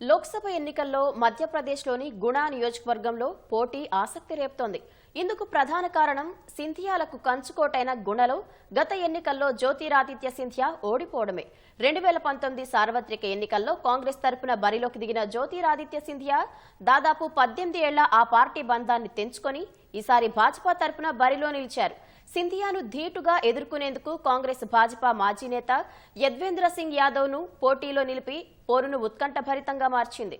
లోక్సభ ఎన్నికల్లో మధ్యప్రదేశ్లోని గుణా నియోజకవర్గంలో పోటీ ఆసక్తి రేపుతోంది. ఇందుకు ప్రధాన కారణం సింధియాలకు కంచుకోటైన గుణలో గత ఎన్నికల్లో జ్యోతిరాదిత్య సింధియా ఓడిపోవడమే. రెండు వేల పంతొమ్మిది సార్వత్రిక ఎన్నికల్లో కాంగ్రెస్ తరపున బరిలోకి దిగిన జ్యోతిరాదిత్య సింధియా దాదాపు పద్దెనిమిది ఏళ్ళ ఆ పార్టీ బంధాన్ని తెంచుకొని ఈసారి భాజపా తరపున బరిలో నిలిచారు. సింధియాను ధీటుగా ఎదుర్కొనేందుకు కాంగ్రెస్ భాజపా మాజీ నేత యద్వేంద్ర సింగ్ యాదవ్ను పోటీలో నిలిపి పోరును ఉత్కంఠభరితంగా మార్చింది.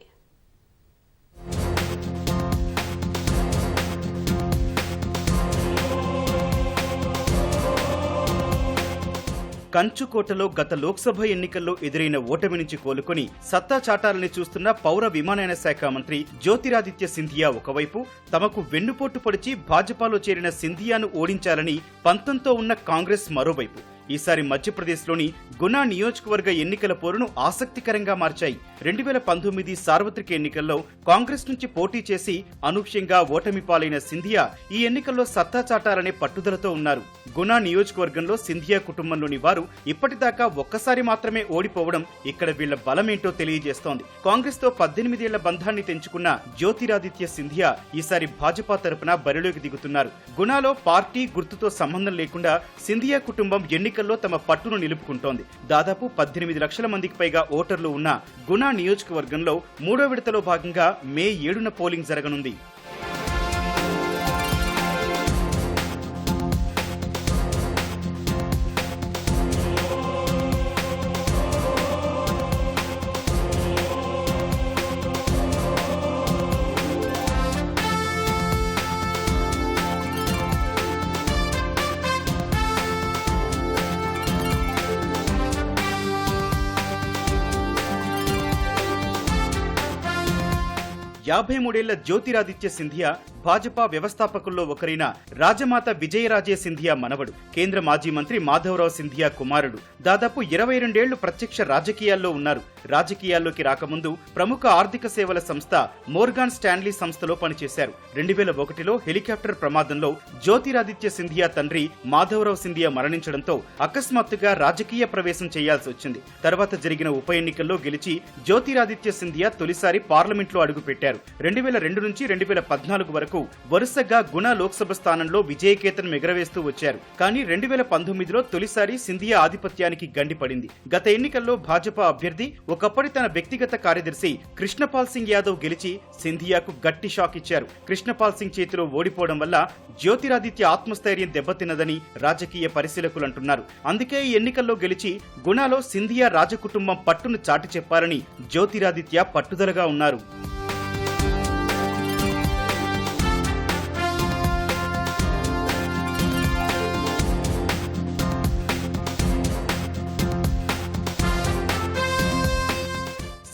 కంచుకోటలో గత లోక్సభ ఎన్నికల్లో ఎదురైన ఓటమి నుంచి కోలుకొని సత్తా చాటాలని చూస్తున్న పౌర విమానయాన శాఖ మంత్రి జ్యోతిరాదిత్య సింధియా ఒకవైపు తమకు వెన్నుపోటు పొడిచి భాజపాలో చేరిన సింధియాను ఓడించాలని పంతంతో ఉన్న కాంగ్రెస్ మరోవైపు. ఈసారి మధ్యప్రదేశ్లోని గునా నియోజకవర్గ ఎన్నికల పోరును ఆసక్తికరంగా మార్చాయి. రెండు వేల పంతొమ్మిది సార్వత్రిక ఎన్నికల్లో కాంగ్రెస్ నుంచి పోటీ చేసి అనూహ్యంగా ఓటమి పాలైన సింధియా ఈ ఎన్నికల్లో సత్తా చాటాలనే పట్టుదలతో ఉన్నారు. గునా నియోజకవర్గంలో సింధియా కుటుంబంలోని వారు ఇప్పటిదాకా ఒక్కసారి మాత్రమే ఓడిపోవడం ఇక్కడ వీళ్ళ బలమేంటో తెలియజేస్తోంది. కాంగ్రెస్తో పద్దెనిమిదేళ్ళ బంధాన్ని తెంచుకున్న జ్యోతిరాదిత్య సింధియా ఈసారి భాజపా తరపున బరిలోకి దిగుతున్నారు. గునాలో పార్టీ గుర్తుతో సంబంధం లేకుండా సింధియా కుటుంబం ఎన్నిక ఎన్నికల్లో తమ పట్టును నిలుపుకుంటోంది. దాదాపు పద్దెనిమిది లక్షల మందికి పైగా ఓటర్లు ఉన్న గుణ నియోజకవర్గంలో మూడో విడతలో భాగంగా మే ఏడున పోలింగ్ జరగనుంది. యాభై మూడేళ్ళ జ్యోతిరాదిత్య సింధియా భాజపా వ్యవస్థాపకుల్లో ఒకరైన రాజమాత విజయరాజే సింధియా మనవడు కేంద్ర మాజీ మంత్రి మాధవరావు సింధియా కుమారుడు. దాదాపు ఇరవై రెండేళ్ళు ప్రత్యక్ష రాజకీయాల్లో ఉన్నారు. రాజకీయాల్లోకి రాకముందు ప్రముఖ ఆర్థిక సేవల సంస్థ మోర్గాన్ స్టాన్లీ సంస్థలో పనిచేశారు. రెండు వేల ఒకటిలో హెలికాప్టర్ ప్రమాదంలో జ్యోతిరాదిత్య సింధియా తండ్రి మాధవరావు సింధియా మరణించడంతో అకస్మాత్తుగా రాజకీయ ప్రవేశం చేయాల్సి వచ్చింది. తర్వాత జరిగిన ఉప ఎన్నికల్లో గెలిచి జ్యోతిరాదిత్య సింధియా తొలిసారి పార్లమెంట్లో అడుగుపెట్టారు. రెండు వేల రెండు నుంచి రెండు వేల పద్నాలుగు వరకు వరుసగా గుణ లోక్సభ స్థానంలో విజయకేతనం ఎగరవేస్తూ వచ్చారు. కానీ రెండు వేల పంతొమ్మిదిలో తొలిసారి సింధియా ఆధిపత్యానికి గండిపడింది గత ఎన్నికల్లో భాజపా అభ్యర్థి ఒకప్పటి తన వ్యక్తిగత కార్యదర్శి కృష్ణపాల్ సింగ్ యాదవ్ గెలిచి సింధియాకు గట్టి షాక్ ఇచ్చారు. కృష్ణపాల్ సింగ్ చేతిలో ఓడిపోవడం వల్ల జ్యోతిరాదిత్య ఆత్మస్థైర్యం దెబ్బతిన్నదని రాజకీయ పరిశీలకులు అంటున్నారు. అందుకే ఈ ఎన్నికల్లో గెలిచి గుణాలో సింధియా రాజకుటుంబం పట్టును చాటి చెప్పాలని జ్యోతిరాదిత్య పట్టుదలగా ఉన్నారు.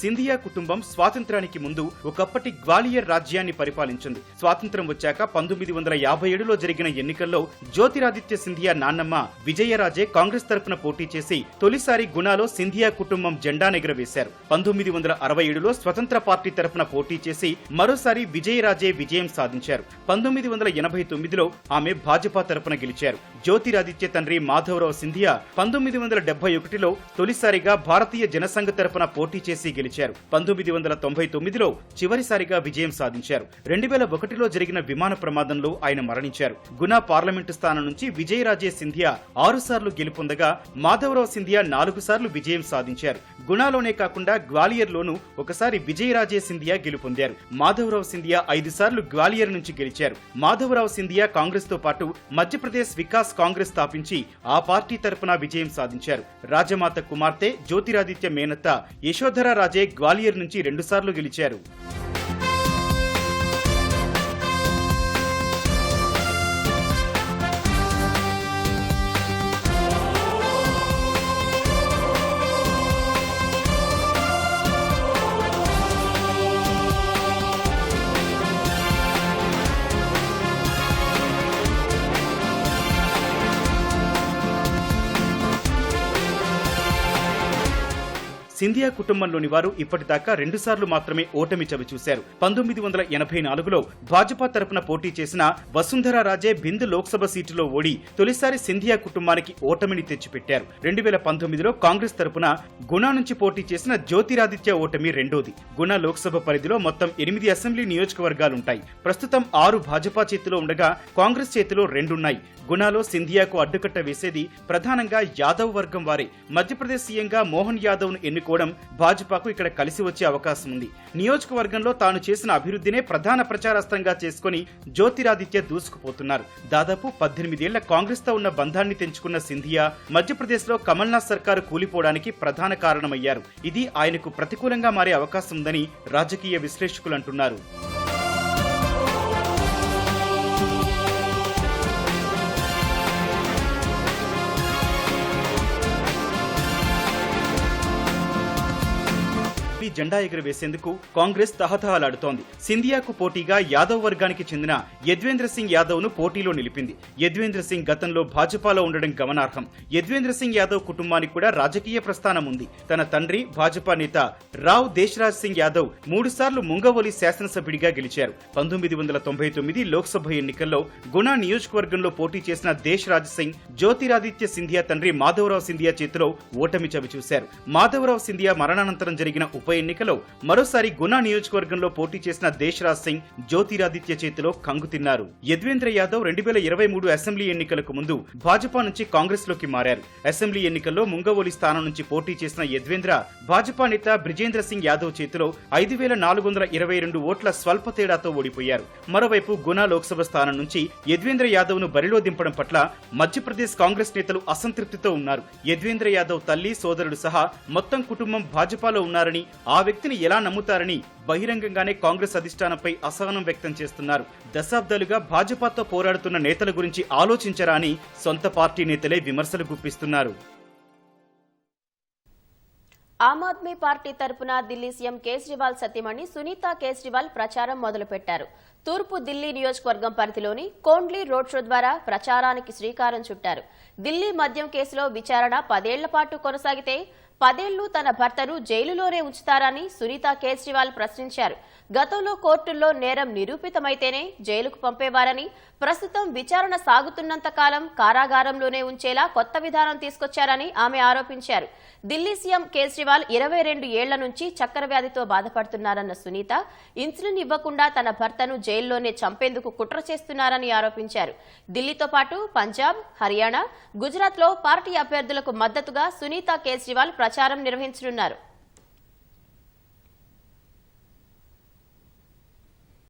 సింధియా కుటుంబం స్వాతంత్రానికి ముందు ఒకప్పటి గ్వాలియర్ రాజ్యాన్ని పరిపాలించింది. స్వాతంత్రం వచ్చాక పంతొమ్మిది వందల యాభై ఏడులో జరిగిన ఎన్నికల్లో జ్యోతిరాదిత్య సింధియా నాన్నమ్మ విజయరాజే కాంగ్రెస్ తరపున పోటీ చేసి తొలిసారి గుణాలో సింధియా కుటుంబం జెండా ఎగురవేశారు పంతొమ్మిది వందల అరవై ఏడులో స్వతంత్ర పార్టీ తరపున పోటీ చేసి మరోసారి విజయరాజే విజయం సాధించారు. పంతొమ్మిది వందల ఎనభై తొమ్మిదిలో ఆమె భాజపా తరపున గెలిచారు. జ్యోతిరాదిత్య తండ్రి మాధవరావు సింధియా పంతొమ్మిది వందల డెబ్బై ఒకటిలో తొలిసారిగా భారతీయ జనసంఘ తరఫున పోటీ చేసి గెలిచారు. పంతొమ్మిది వందల తొంభై తొమ్మిదిలో చివరిసారిగా విజయం సాధించారు. రెండు వేల ఒకటిలో జరిగిన విమాన ప్రమాదంలో ఆయన మరణించారు. గునా పార్లమెంటు స్థానం నుంచి విజయరాజే సింధియా ఆరుసార్లు గెలుపొందగా మాధవరావు సింధియా నాలుగు సార్లు విజయం సాధించారు. గుణాలోనే కాకుండా గ్వాలియర్లోనూ ఒకసారి విజయరాజే సింధియా గెలుపొందారు. మాధవరావు సింధియా ఐదు సార్లు గ్వాలియర్ నుంచి గెలిచారు. మాధవరావు సింధియా కాంగ్రెస్తో పాటు మధ్యప్రదేశ్ వికాస్ కాంగ్రెస్ స్థాపించి ఆ పార్టీ తరపున విజయం సాధించారు. రాజమాత కుమార్తె జ్యోతిరాదిత్య మేనత్త యశోధర రాజే గ్వాలియర్ నుంచి రెండుసార్లు గెలిచారు. సింధియా కుటుంబంలోని వారు ఇప్పటిదాకా రెండుసార్లు మాత్రమే ఓటమి చవిచూశారు పంతొమ్మిది వందల ఎనభై నాలుగులో భాజపా తరపున పోటీ చేసిన వసుంధర రాజే బిందు లోక్సభ సీటులో ఓడి తొలిసారి సింధియా కుటుంబానికి ఓటమిని తెచ్చిపెట్టారు. రెండు వేల పంతొమ్మిదిలో కాంగ్రెస్ తరపున గుణా నుంచి పోటీ చేసిన జ్యోతిరాదిత్య ఓటమి రెండోది. గుణ లోక్సభ పరిధిలో మొత్తం ఎనిమిది అసెంబ్లీ నియోజకవర్గాలుంటాయి. ప్రస్తుతం ఆరు భాజపా చేతిలో ఉండగా కాంగ్రెస్ చేతిలో రెండున్నాయి. గుణాలో సింధియాకు అడ్డుకట్ట వేసేది ప్రధానంగా యాదవ్ వర్గం వారే. మధ్యప్రదేశ్ సీఎంగా మోహన్ యాదవ్ను ఎన్నుకోవడం భాజపాకు ఇక్కడ కలిసి వచ్చే అవకాశం ఉంది. నియోజకవర్గంలో తాను చేసిన అభివృద్ధినే ప్రధాన ప్రచారాస్త్రంగా చేసుకుని జ్యోతిరాదిత్య దూసుకుపోతున్నారు. దాదాపు పద్దెనిమిదేళ్ళ కాంగ్రెస్తో ఉన్న బంధాన్ని తెంచుకున్న సింధియా మధ్యప్రదేశ్లో కమల్నాథ్ సర్కారు కూలిపోవడానికి ప్రధాన కారణమయ్యారు. ఇది ఆయనకు ప్రతికూలంగా మారే అవకాశం ఉందని రాజకీయ విశ్లేషకులు అంటున్నారు. జెండా ఎగురవేసేందుకు కాంగ్రెస్ తహతహలాడుతోంది. సింధియాకు పోటీగా యాదవ్ వర్గానికి చెందిన యద్వేంద్ర సింగ్ యాదవ్ను పోటీలో నిలిపింది. యద్వేంద్ర సింగ్ గతంలో భాజపాలో ఉండడం గమనార్హం. యద్వేంద్ర సింగ్ యాదవ్ కుటుంబానికి కూడా రాజకీయ ప్రస్థానం ఉంది. తన తండ్రి భాజపా నేత రావ్ దేశ్రాజ్ సింగ్ యాదవ్ మూడు సార్లు ముంగవోలి శాసనసభ్యుడిగా గెలిచారు. పంతొమ్మిది వందల తొంభై తొమ్మిది లోక్సభ ఎన్నికల్లో గుణా నియోజకవర్గంలో పోటీ చేసిన దేశ్రాజ్ సింగ్ జ్యోతిరాదిత్య సింధియా తండ్రి మాధవరావు సింధియా చేతిలో ఓటమి చవిచూశారు. మాధవరావు సింధియా మరణానంతరం జరిగిన ఉప ఎన్నికలో మరోసారి గునా నియోజకవర్గంలో పోటీ చేసిన దేశరాజ్ సింగ్ జ్యోతిరాదిత్య చేతిలో కంగు తిన్నారు. యద్వేంద్ర యాదవ్ రెండు వేల ఇరవై మూడు అసెంబ్లీ ఎన్నికలకు ముందు భాజపా నుంచి కాంగ్రెస్లోకి మారారు. అసెంబ్లీ ఎన్నికల్లో ముంగవోలి స్థానం నుంచి పోటీ చేసిన యద్వేంద్ర భాజపా నేత బ్రిజేంద్ర సింగ్ యాదవ్ చేతిలో ఐదు వేల నాలుగు వందల ఇరవై రెండు ఓట్ల స్వల్ప తేడాతో ఓడిపోయారు. మరోవైపు గునా లోక్సభ స్థానం నుంచి యద్వేంద్ర యాదవ్ను బరిలో దింపడం పట్ల మధ్యప్రదేశ్ కాంగ్రెస్ నేతలు అసంతృప్తితో ఉన్నారు. యద్వేంద్ర యాదవ్ తల్లి సోదరుడు సహా మొత్తం కుటుంబం భాజపాలో ఉన్నారని ఆ వ్యక్తిని ఎలా నమ్ముతారని బహిరంగంగానే కాంగ్రెస్ అధిష్టానంపై అసహనం వ్యక్తం చేస్తున్నారు. దశాబ్దాలుగా భాజపాతో పోరాడుతున్న నేతల గురించి ఆలోచించరా అని సొంత పార్టీ నేతలే విమర్శలు గుప్పిస్తున్నారు. ఆమ్ ఆద్మీ పార్టీ తరపున ఢిల్లీ సీఎం కేజ్రీవాల్ సతీమణి సునీత కేజ్రీవాల్ ప్రచారం మొదలుపెట్టారు. తూర్పు ఢిల్లీ నియోజకవర్గం పరిధిలోని కోండ్లీ రోడ్ షో ద్వారా ప్రచారానికి శ్రీకారం చుట్టారు. ఢిల్లీ మద్యం కేసులో విచారణ పదేళ్ళ పాటు కొనసాగితే పదేళ్ళు తన భర్తను జైలులోనే ఉంచుతారని సునీత కేజ్రీవాల్ ప్రశ్నించారు. గతంలో కోర్టుల్లో నేరం నిరూపితమైతేనే జైలుకు పంపేవారని ప్రస్తుతం విచారణ సాగుతున్నంత కాలం కారాగారంలోనే ఉంచేలా కొత్త విధానం తీసుకొచ్చారని ఆమె ఆరోపించారు. ఢిల్లీ సీఎం కేజ్రీవాల్ ఇరవై రెండు ఏళ్ళ నుంచి చక్కెర వ్యాధితో బాధపడుతున్నారన్న సునీత ఇన్సులిన్ ఇవ్వకుండా తన భర్తను జైల్లోనే చంపేందుకు కుట్ర చేస్తున్నారని ఆరోపించారు. ఢిల్లీతో పాటు పంజాబ్ హర్యానా గుజరాత్లో పార్టీ అభ్యర్థులకు మద్దతుగా సునీత కేజ్రీవాల్ ప్రచారం నిర్వహించనున్నారు.